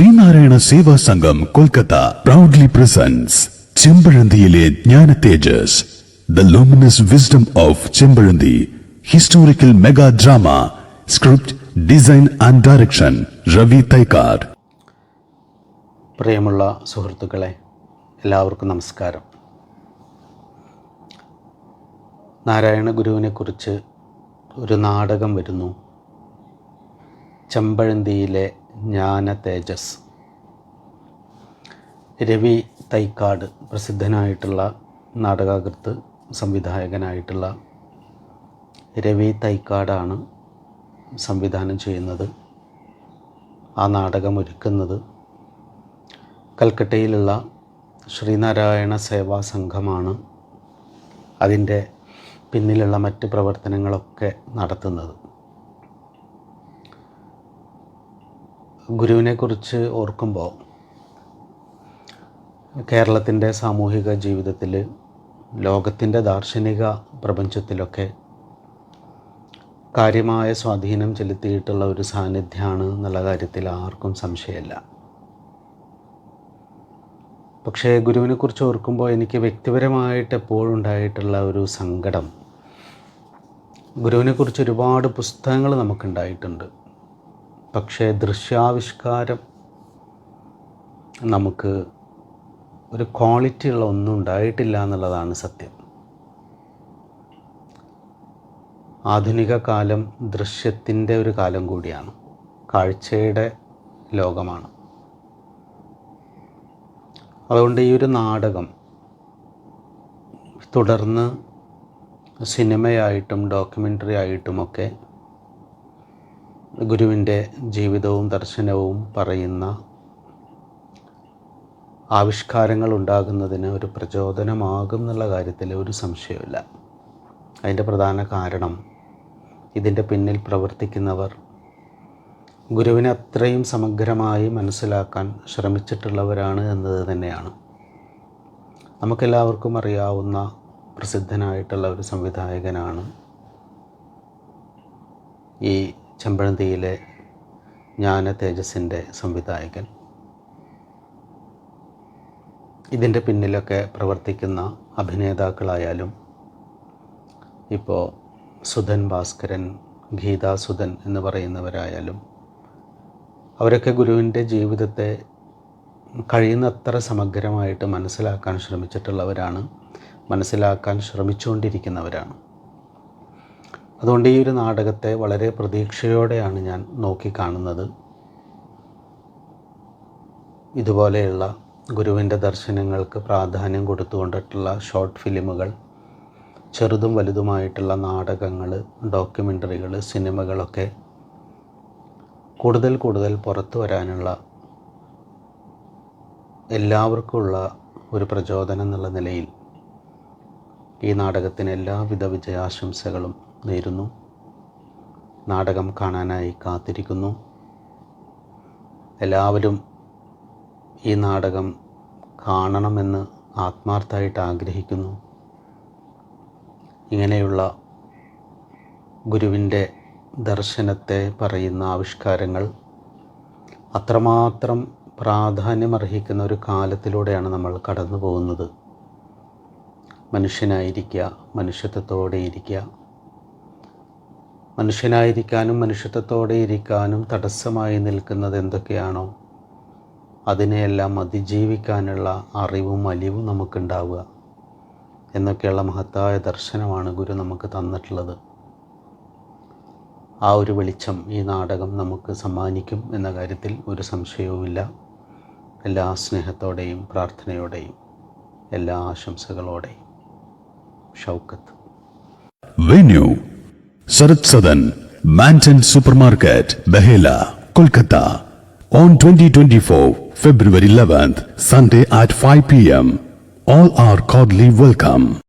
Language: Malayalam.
ശ്രീനാരായണ സേവാ സംഘം Kolkata proudly presents ചെമ്പഴന്തിയിലെ Jnana Thejas. The luminous wisdom of Chempazhanthi. Historical mega drama script design and direction Ravi Thaikkad പ്രിയമുള്ള സുഹൃത്തുക്കളെ എല്ലാവർക്കും നമസ്കാരം. നാരായണ ഗുരുവിനെക്കുറിച്ച് ഒരു നാടകം വരുന്നു. ചെമ്പഴന്തിയിലെ ജ്ഞാന തേജസ്. രവി തൈക്കാട് പ്രസിദ്ധനായിട്ടുള്ള നാടകാകൃത്ത് സംവിധായകനായിട്ടുള്ള രവി തൈക്കാടാണ് സംവിധാനം ചെയ്യുന്നത്. ആ നാടകം ഒരുക്കുന്നത് കൽക്കട്ടയിലുള്ള ശ്രീനാരായണ സേവാ സംഘമാണ്. അതിന്റെ പിന്നിലുള്ള മറ്റ് പ്രവർത്തനങ്ങളൊക്കെ നടത്തുന്നത്. ഗുരുവിനെക്കുറിച്ച് ഓർക്കുമ്പോൾ കേരളത്തിന്റെ സാമൂഹിക ജീവിതത്തിൽ ലോകത്തിന്റെ ദാർശനിക പ്രപഞ്ചത്തിലൊക്കെ കാര്യമായ സ്വാധീനം ചെലുത്തിയിട്ടുള്ള ഒരു സാന്നിധ്യമാണ് എന്നുള്ള കാര്യത്തിൽ ആർക്കും സംശയമില്ല. പക്ഷേ ഗുരുവിനെക്കുറിച്ച് ഓർക്കുമ്പോൾ എനിക്ക് വ്യക്തിപരമായിട്ട് എപ്പോഴും ഉണ്ടായിട്ടുള്ള ഒരു സങ്കടം ഗുരുവിനെക്കുറിച്ച് ഒരുപാട് പുസ്തകങ്ങൾ നമുക്കുണ്ടായിട്ടുണ്ട്. പക്ഷേ ദൃശ്യാവിഷ്കാരം നമുക്ക് ഒരു ക്വാളിറ്റി ഉള്ള ഒന്നും ഉണ്ടായിട്ടില്ല എന്നുള്ളതാണ് സത്യം. ആധുനിക കാലം ദൃശ്യത്തിന്റെ ഒരു കാലം കൂടിയാണ്. കാഴ്ചയുടെ ലോകമാണ്. അതുകൊണ്ട് ഈ ഒരു നാടകം തുടർന്ന് സിനിമയായിട്ടും ഡോക്യുമെന്ററി ആയിട്ടുമൊക്കെ ഗുരുവിന്റെ ജീവിതവും ദർശനവും പറയുന്ന ആവിഷ്കാരങ്ങൾ ഉണ്ടാകുന്നതിന് ഒരു പ്രചോദനമാകും എന്നുള്ള കാര്യത്തിൽ ഒരു സംശയമില്ല അതിന്റെ പ്രധാന കാരണം ഇതിന്റെ പിന്നിൽ പ്രവർത്തിക്കുന്നവർ ഗുരുവിനെ അത്രയും സമഗ്രമായി മനസ്സിലാക്കാൻ ശ്രമിച്ചിട്ടുള്ളവരാണ് എന്നത് തന്നെയാണ്. നമുക്കെല്ലാവർക്കും അറിയാവുന്ന പ്രസിദ്ധനായിട്ടുള്ള ഒരു സംവിധായകനാണ് ഈ ചെമ്പഴന്തിയിലെ ജ്ഞാന തേജസ്സിന്റെ സംവിധായകൻ. ഇതിന്റെ പിന്നിലൊക്കെ പ്രവർത്തിക്കുന്ന അഭിനേതാക്കളായാലും ഇപ്പോൾ സുധൻ ഭാസ്കരൻ ഗീതാ സുധൻ എന്ന് പറയുന്നവരായാലും അവരൊക്കെ ഗുരുവിന്റെ ജീവിതത്തെ കഴിയുന്നത്ര സമഗ്രമായിട്ട് മനസ്സിലാക്കാൻ ശ്രമിച്ചിട്ടുള്ളവരാണ് മനസ്സിലാക്കാൻ ശ്രമിച്ചുകൊണ്ടിരിക്കുന്നവരാണ്. അതുകൊണ്ട് ഈ ഒരു നാടകത്തെ വളരെ പ്രതീക്ഷയോടെയാണ് ഞാൻ നോക്കിക്കാണുന്നത്. ഇതുപോലെയുള്ള ഗുരുവിന്റെ ദർശനങ്ങൾക്ക് പ്രാധാന്യം കൊടുത്തുകൊണ്ടിട്ടുള്ള ഷോർട്ട് ഫിലിമുകൾ ചെറുതും വലുതുമായിട്ടുള്ള നാടകങ്ങൾ ഡോക്യുമെന്ററികൾ സിനിമകളൊക്കെ കൂടുതൽ കൂടുതൽ പുറത്തു വരാനുള്ള എല്ലാവർക്കുമുള്ള ഒരു പ്രചോദനം എന്നുള്ള നിലയിൽ ഈ നാടകത്തിന് എല്ലാവിധ വിജയാശംസകളും നേരുന്നു. നാടകം കാണാനായി കാത്തിരിക്കുന്നു. എല്ലാവരും ഈ നാടകം കാണണമെന്ന് ആത്മാർത്ഥമായിട്ട് ആഗ്രഹിക്കുന്നു. ഇങ്ങനെയുള്ള ഗുരുവിന്റെ ദർശനത്തെ പറയുന്ന ആവിഷ്കാരങ്ങൾ അത്രമാത്രം പ്രാധാന്യമർഹിക്കുന്ന ഒരു കാലത്തിലൂടെയാണ് നമ്മൾ കടന്നു പോകുന്നത് മനുഷ്യനായിരിക്കുക മനുഷ്യത്വത്തോടെ ഇരിക്കുക. മനുഷ്യനായിരിക്കാനും മനുഷ്യത്വത്തോടെ ഇരിക്കാനും തടസ്സമായി നിൽക്കുന്നത് എന്തൊക്കെയാണോ അതിനെയെല്ലാം അതിജീവിക്കാനുള്ള അറിവും അലിവും നമുക്കുണ്ടാവുക. എന്നൊക്കെയുള്ള മഹത്തായ ദർശനമാണ് ഗുരു നമുക്ക് തന്നിട്ടുള്ളത്. ആ ഒരു വെളിച്ചം ഈ നാടകം നമുക്ക് സമ്മാനിക്കും എന്ന കാര്യത്തിൽ ഒരു സംശയവുമില്ല. എല്ലാ സ്നേഹത്തോടെയും പ്രാർത്ഥനയോടെയും എല്ലാ ആശംസകളോടെയും. Shoukath. Super market Behala Kolkata. On twenty twenty four February 11th Sunday at five P M all are cordially welcome